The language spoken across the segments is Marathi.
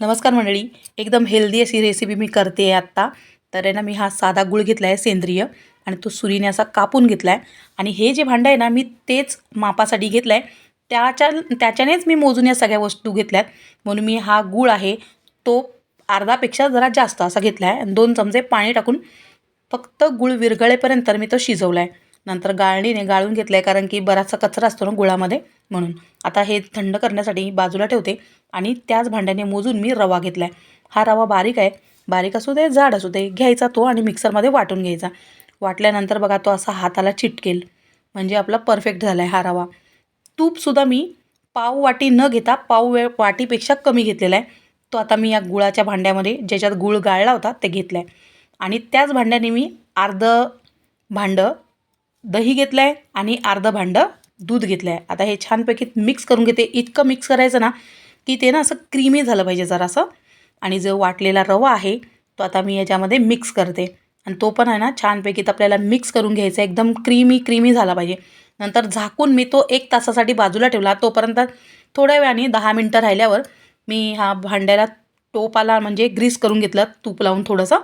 नमस्कार मंडळी एकदम हेल्दी अशी रेसिपी मी करते आहे आत्ता. तर आहे ना मी हा साधा गुळ घेतला आहे सेंद्रिय आणि तो सुरीने असा कापून घेतला आहे आणि हे जे भांडं आहे ना मी तेच मापासाठी घेतलं आहे त्याच्या त्याच्यानेच मी मोजून या सगळ्या वस्तू घेतल्यात. म्हणून मी हा गुळ आहे तो अर्धापेक्षा जरा जास्त असा घेतला आहे आणि दोन चमचे पाणी टाकून फक्त गुळ विरघळेपर्यंत मी तो शिजवला आहे नंतर गाळणीने गाळून घेतलं आहे कारण की बराचसा कचरा असतो ना गुळामध्ये. म्हणून. आता हे थंड करण्यासाठी बाजूला ठेवते आणि त्याच भांड्याने मोजून मी रवा घेतला आहे हा रवा बारीक आहे. बारीक असू दे जाड असू दे घ्यायचा तो आणि मिक्सरमध्ये वाटून घ्यायचा. वाटल्यानंतर बघा तो असा हाताला चिटकेल. म्हणजे आपला परफेक्ट झाला आहे हा रवा. तूपसुद्धा मी पाव वाटी न घेता पाव वे वाटीपेक्षा कमी घेतलेला आहे तो आता मी या गुळाच्या भांड्यामध्ये ज्याच्यात गुळ गाळला होता ते घेतलं आहे आणि त्याच भांड्याने मी अर्धं भांडं दही घेतलं आहे आणि अर्धं भांडं दूध घेतलं आहे आता हे छानपैकी मिक्स करून घेते. इतकं मिक्स करायचं ना की ते ना असं क्रीमी झालं पाहिजे जरासं. आणि जो वाटलेला रवा आहे तो आता मी याच्यामध्ये मिक्स करते. आणि तो पण आहे ना छानपैकी तर आपल्याला मिक्स करून घ्यायचा. एकदम क्रीमी क्रीमी झाला पाहिजे. नंतर झाकून मी तो एक तासासाठी बाजूला ठेवला. तोपर्यंत थोड्या वेळाने दहा मिनटं राहिल्यावर मी हा भांड्याला टोपाला म्हणजे ग्रीस करून घेतलं. तूप लावून थोडंसं.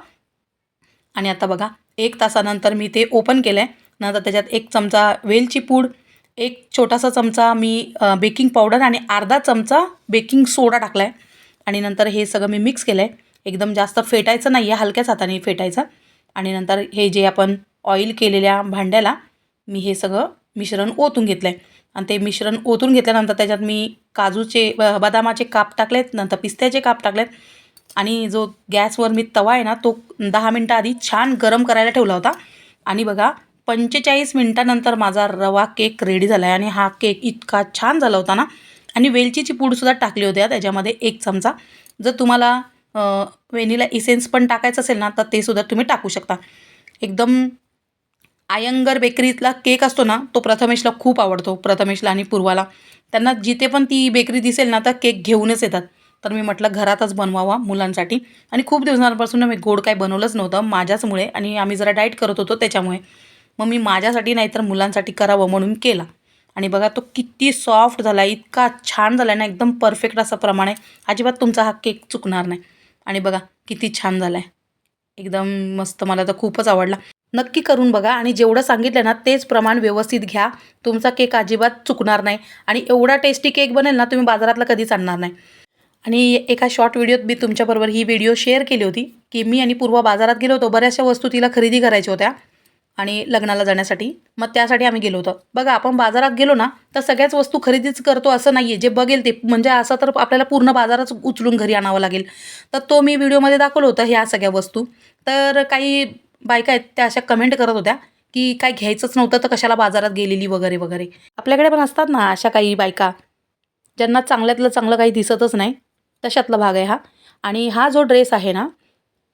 आणि आता बघा एक तासानंतर मी ते ओपन केलं आहे नंतर त्याच्यात एक चमचा वेलची पूड एक छोटासा चमचा मी बेकिंग पावडर आणि अर्धा चमचा बेकिंग सोडा टाकला आहे आणि नंतर हे सगळं मी मिक्स केलं आहे एकदम जास्त फेटायचं नाही आहे हलक्याच हाताने फेटायचं. आणि नंतर हे जे आपण ऑइल केलेल्या भांड्याला मी हे सगळं मिश्रण ओतून घेतलं आहे आणि ते मिश्रण ओतून घेतल्यानंतर त्याच्यात मी काजूचे बदामाचे काप टाकलेत नंतर पिस्त्याचे काप टाकलेत. आणि जो गॅसवर मी तवा आहे ना तो दहा मिनटं आधी छान गरम करायला ठेवला होता. आणि बघा पंचेचाळीस मिनटानंतर माझा रवा केक रेडी झाला आहे आणि हा केक इतका छान झाला होता ना. आणि वेलचीची पूडसुद्धा टाकली होती त्याच्यामध्ये एक चमचा. जर तुम्हाला वेनिला इसेन्स पण टाकायचं असेल ना तर ते सुद्धा तुम्ही टाकू शकता. एकदम आयंगर बेकरीतला केक असतो ना तो प्रथमेशला खूप आवडतो प्रथमेशला आणि पूर्वाला. त्यांना जिथे पण ती बेकरी दिसेल ना तर केक घेऊनच येतात. तर मी म्हटलं घरातच बनवावा मुलांसाठी. आणि खूप दिवसांपासून मी गोड काय बनवलंच नव्हतं माझ्याचमुळे. आणि आम्ही जरा डाईट करत होतो त्याच्यामुळे. मग मी माझ्यासाठी नाही तर मुलांसाठी करावं म्हणून केला. आणि बघा तो किती सॉफ्ट झाला इतका छान झाला ना एकदम परफेक्ट असं प्रमाणे. अजिबात तुमचा हा केक चुकणार नाही. आणि बघा किती छान झाला आहे एकदम मस्त मला तर खूपच आवडला. नक्की करून बघा आणि जेवढं सांगितलं ना तेच प्रमाण व्यवस्थित घ्या. तुमचा केक अजिबात चुकणार नाही. आणि एवढा टेस्टी केक बनेल ना तुम्ही बाजारातला कधीच आणणार नाही. आणि एका शॉर्ट व्हिडिओत मी तुमच्याबरोबर ही व्हिडिओ शेअर केली होती की मी आणि पूर्वा बाजारात गेलो होतो बऱ्याचशा वस्तू तिला खरेदी करायच्या होत्या. आणि लग्नाला जाण्यासाठी. मग त्यासाठी आम्ही गेलो होतो. बघा आपण बाजारात गेलो ना तर सगळ्याच वस्तू खरेदीच करतो असं नाही आहे जे बघेल ते म्हणजे असं तर आपल्याला पूर्ण बाजारच उचलून घरी आणावं लागेल. तर तो मी व्हिडिओमध्ये दाखवलं होतं ह्या सगळ्या वस्तू. तर काही बायका आहेत त्या अशा कमेंट करत होत्या की काय घ्यायचंच नव्हतं तर कशाला बाजारात गेलेली वगैरे वगैरे. आपल्याकडे पण असतात ना अशा काही बायका ज्यांना चांगल्यातलं चांगलं काही दिसतच नाही. तशातला भाग आहे हा. आणि हा जो ड्रेस आहे ना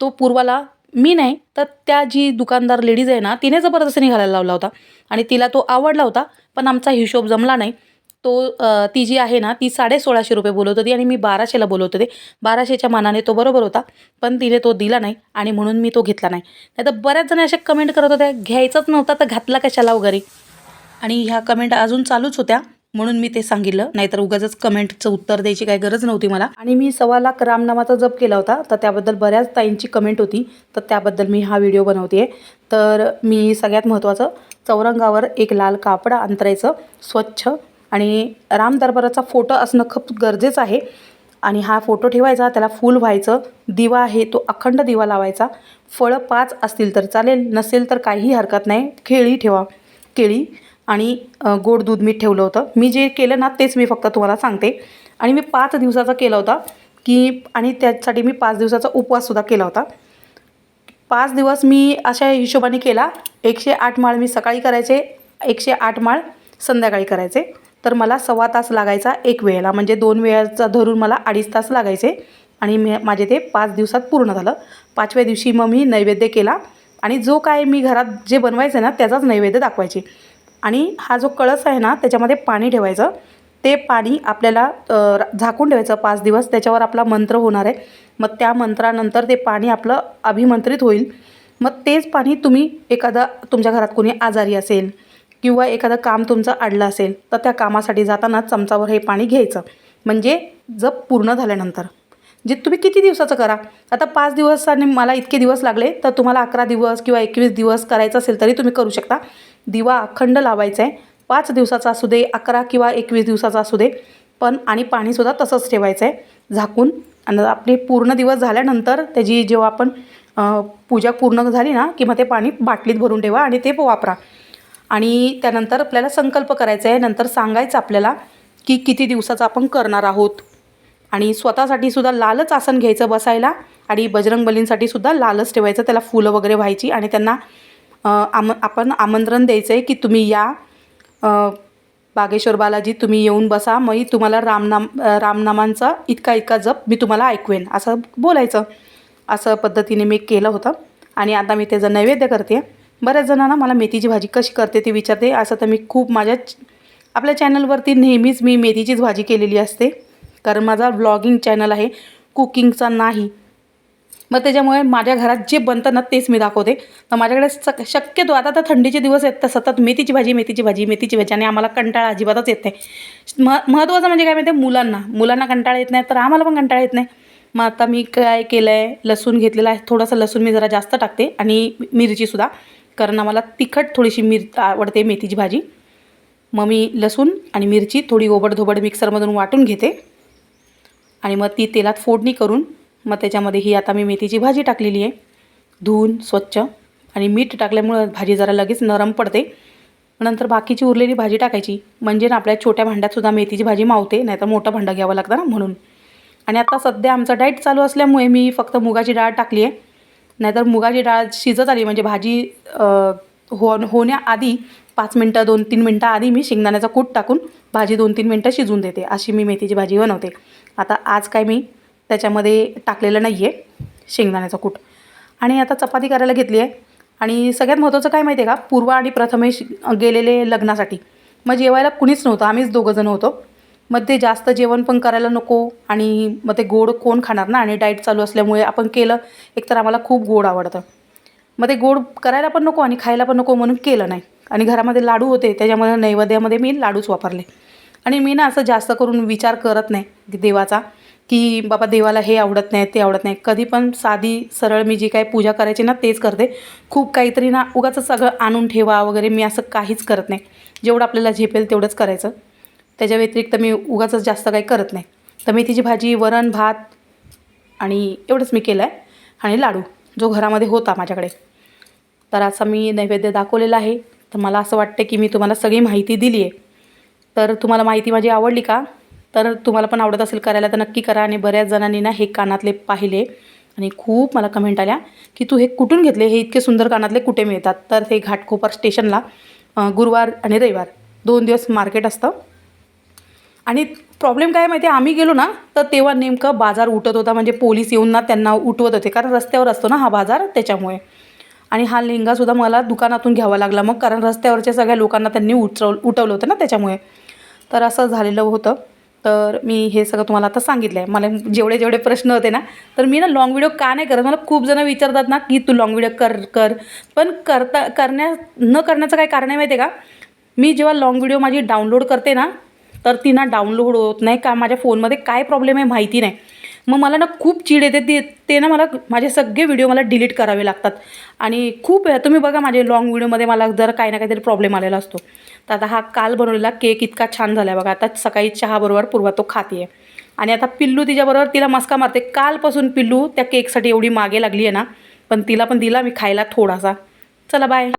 तो पूर्वाला मी नाही तर त्या जी दुकानदार लेडीज आहे ना तिने जबरदस्तीने घालायला लावला होता. आणि तिला तो आवडला होता पण आमचा हिशोब जमला नाही. तो ती जी आहे ना ती साडे सोळाशे रुपये बोलत होती आणि मी बाराशेला बोलवत होते. बाराशेच्या मानाने तो बरोबर होता पण तिने तो दिला नाही आणि म्हणून मी तो घेतला नाही. नाही तर बऱ्याच जण अशा कमेंट करत होत्या घ्यायचाच नव्हता तर घातला कशाला हो वगैरे आणि ह्या कमेंट अजून चालूच होत्या. म्हणून मी ते सांगितलं. नाहीतर उगाच कमेंटचं उत्तर द्यायची काही गरज नव्हती मला. आणि मी सव्वा लाख रामनामाचा जप केला होता तर त्याबद्दल बऱ्याच ताईंची कमेंट होती तर त्याबद्दल मी हा व्हिडिओ बनवते तर मी सगळ्यात महत्त्वाचं चौरंगावर एक लाल कापड अंतरायचं स्वच्छ आणि राम दरबाराचा फोटो असणं खूप गरजेचं आहे. आणि हा फोटो ठेवायचा त्याला फूल व्हायचं दिवा आहे तो अखंड दिवा लावायचा. फळं पाच असतील तर चालेल नसेल तर काहीही हरकत नाही. केळी ठेवा. केळी आणि गोड दूध मी ठेवलं होतं. मी जे केलं ना तेच मी फक्त तुम्हाला सांगते. आणि मी पाच दिवसाचा केला होता की आणि त्यासाठी मी पाच दिवसाचा उपवाससुद्धा केला होता. पाच दिवस मी अशा हिशोबाने केला एकशे आठ माळ मी सकाळी करायचे एकशे आठ माळ संध्याकाळी करायचे. तर मला सव्वा तास लागायचा एक वेळेला म्हणजे दोन वेळाचा धरून मला अडीच तास लागायचे. आणि मी माझे ते पाच दिवसात पूर्ण झालं. पाचव्या दिवशी मग मी नैवेद्य केला आणि जो काय मी घरात जे बनवायचं ना त्याचाच नैवेद्य दाखवायचे. आणि हा जो कळस आहे ना त्याच्यामध्ये पाणी ठेवायचं. ते पाणी आपल्याला झाकून ठेवायचं पाच दिवस. त्याच्यावर आपला मंत्र होणार आहे. मग त्या मंत्रानंतर ते पाणी आपलं अभिमंत्रित होईल. मग तेच पाणी तुम्ही एखादा तुमच्या घरात कोणी आजारी असेल किंवा एखादं काम तुमचं अडलं असेल तर त्या कामासाठी जाताना चमचावर हे पाणी घ्यायचं. म्हणजे जप पूर्ण झाल्यानंतर. जे तुम्ही किती दिवसाचं करा? आता पाच दिवस आणि मला इतके दिवस लागले तर तुम्हाला अकरा दिवस किंवा एकवीस दिवस करायचं असेल तरी तुम्ही करू शकता. दिवा अखंड लावायचा आहे. पाच दिवसाचा असू दे अकरा किंवा एकवीस दिवसाचा असू दे पण आणि पाणीसुद्धा तसंच ठेवायचं आहे. झाकून आणि आपले पूर्ण दिवस झाल्यानंतर त्याची जेव्हा आपण पूजा पूर्ण झाली ना की मग ते पाणी बाटलीत भरून ठेवा आणि ते वापरा. आणि त्यानंतर आपल्याला संकल्प करायचा आहे. नंतर सांगायचं आपल्याला की किती दिवसाचं आपण करणार आहोत. आणि स्वतःसाठी सुद्धा लालच आसन घ्यायचं बसायला आणि बजरंग बलींसाठी सुद्धा लालच ठेवायचं त्याला फुलं वगैरे व्हायची आणि त्यांना आम आपण आमंत्रण द्यायचं आहे की तुम्ही या. बागेश्वर बालाजी तुम्ही येऊन बसा. मग तुम्हाला रामनाम रामनामांचा इतका इतका जप मी तुम्हाला ऐकवेन असं बोलायचं. असं पद्धतीने मी केलं होतं. आणि आता मी त्याचं नैवेद्य करते. बऱ्याच जणांना मला मेथीची भाजी कशी करते ते विचारते. असं तर मी खूप माझ्या आपल्या चॅनलवरती नेहमीच मी मेथीचीच भाजी केलेली असते. कारण माझा ब्लॉगिंग चॅनल आहे कुकिंगचा नाही. मग त्याच्यामुळे माझ्या घरात जे बनतं ना तेच मी दाखवते. तर माझ्याकडे सक शक्यतो आता तर थंडीचे दिवस आहेत तर सतत मेथीची भाजी मेथीची भाजी मेथीची भाजी आणि आम्हाला कंटाळा अजिबातच येत नाही. म महत्त्वाचं म्हणजे काय माहिती आहे? मुलांना. मुलांना कंटाळा येत नाही तर आम्हाला पण कंटाळा येत नाही. मग आता मी काय केलं आहे लसूण घेतलेला आहे. थोडासा लसूण मी जरा जास्त टाकते आणि मिरचीसुद्धा कारण आम्हाला तिखट थोडीशी मिर आवडते मेथीची भाजी. मग मी लसूण आणि मिरची थोडी ओबडधोबड मिक्सरमधून वाटून घेते. आणि मग ती तेलात फोडणी करून मग त्याच्यामध्ये ही आता मी मेथीची भाजी टाकलेली आहे. धुवून स्वच्छ आणि मीठ टाकल्यामुळं भाजी जरा लगेच नरम पडते. नंतर बाकीची उरलेली भाजी टाकायची. म्हणजे ना आपल्या छोट्या भांड्यातसुद्धा मेथीची भाजी मावते नाहीतर मोठं भांडं घ्यावं लागतं ना म्हणून. आणि आता सध्या आमचा डाएट चालू असल्यामुळे मी फक्त मुगाची डाळ टाकली आहे. नाहीतर मुगाची डाळ शिजत आली म्हणजे भाजी हो होण्याआधी पाच मिनटं दोन तीन मिनटं आधी मी शेंगदाण्याचा कूट टाकून भाजी दोन तीन मिनटं शिजून देते. अशी मी मेथीची भाजी बनवते. आता आज काय मी त्याच्यामध्ये टाकलेलं नाही आहे शेंगदाण्याचा कूट. आणि आता चपाती करायला घेतली आहे आणि सगळ्यात महत्त्वाचं काय माहिती आहे का? पूर्वा आणि प्रथमेश गेलेले लग्नासाठी. मग जेवायला कुणीच नव्हतं आम्हीच दोघंजणं होतो. मग ते जास्त जेवण पण करायला नको आणि मग ते गोड कोण खाणार ना? आणि डाएट चालू असल्यामुळे आपण केलं एकतर आम्हाला खूप गोड आवडतं. मग ते गोड करायला पण नको आणि खायला पण नको म्हणून केलं नाही. आणि घरामध्ये लाडू होते त्याच्यामुळे नैवेद्यामध्ये मी लाडूच वापरले. आणि मी ना असं जास्त करून विचार करत नाही देवाचा की बाबा देवाला हे आवडत नाही ते आवडत नाही. कधी पण साधी सरळ मी जी काही पूजा करायची ना तेच करते. खूप काहीतरी ना उगाच सगळं आणून ठेवा वगैरे मी असं काहीच करत नाही. जेवढं आपल्याला झेपेल तेवढंच करायचं. त्याच्या व्यतिरिक्त मी उगाच जास्त काही करत नाही. तर मेथीची भाजी वरण भात आणि एवढंच मी केलं आहे आणि लाडू जो घरामध्ये होता माझ्याकडे. तर असा मी नैवेद्य दाखवलेला आहे. तर मला असं वाटतं की मी तुम्हाला सगळी माहिती दिली आहे तर तुम्हाला माहिती माझी आवडली का? तर तुम्हाला पण आवडत असेल करायला तर नक्की करा आणि बऱ्याच जणांनी ना हे कानातले पाहिले. आणि खूप मला कमेंट आल्या की तू हे कुठून घेतले? हे इतके सुंदर कानातले कुठे मिळतात? तर हे घाटकोपर स्टेशनला गुरुवार आणि रविवार दोन दिवस मार्केट असतं. आणि प्रॉब्लेम काय माहिती आहे आम्ही गेलो ना तर तेव्हा नेमकं बाजार उठत होता. म्हणजे पोलीस येऊन ना त्यांना उठवत होते. कारण रस्त्यावर असतो ना हा बाजार त्याच्यामुळे. आणि हा लेहंगासुद्धा मला दुकानातून घ्यावा लागला मग कारण रस्त्यावरच्या सगळ्या लोकांना त्यांनी उठव उठवलं होतं ना त्याच्यामुळे. तर असं झालेलं होतं. तर मी हे सगळं तुम्हाला आता सांगितलं आहे मला जेवढे जेवढे प्रश्न होते ना तर मी ना लाँग व्हिडिओ का नाही करत? मला खूप जणं विचारतात ना की तू लाँग व्हिडिओ कर कर. पण करता करण्या न करण्याचं काय कारण आहे माहिती आहे का? मी जेव्हा लाँग व्हिडिओ माझी डाउनलोड करते ना तर ती ना डाउनलोड होत नाही का? माझ्या फोनमध्ये काय प्रॉब्लेम आहे माहिती नाही. मग मला ना खूप चीड येते ते ते ना मला माझे सगळे व्हिडिओ मला डिलीट करावे लागतात. आणि खूप तुम्ही बघा माझे लाँग व्हिडिओमध्ये मला जर काही ना काहीतरी प्रॉब्लेम आलेला असतो. तर आता हा काल बनवलेला केक इतका छान झाला आहे बघा. आता सकाळी चहाबरोबर पूर्वा तो खाते आहे आणि आता पिल्लू तिच्याबरोबर तिला मस्का मारते. कालपासून पिल्लू त्या केकसाठी एवढी मागे लागली आहे ना पण तिला पण दिला मी खायला थोडासा. चला बाय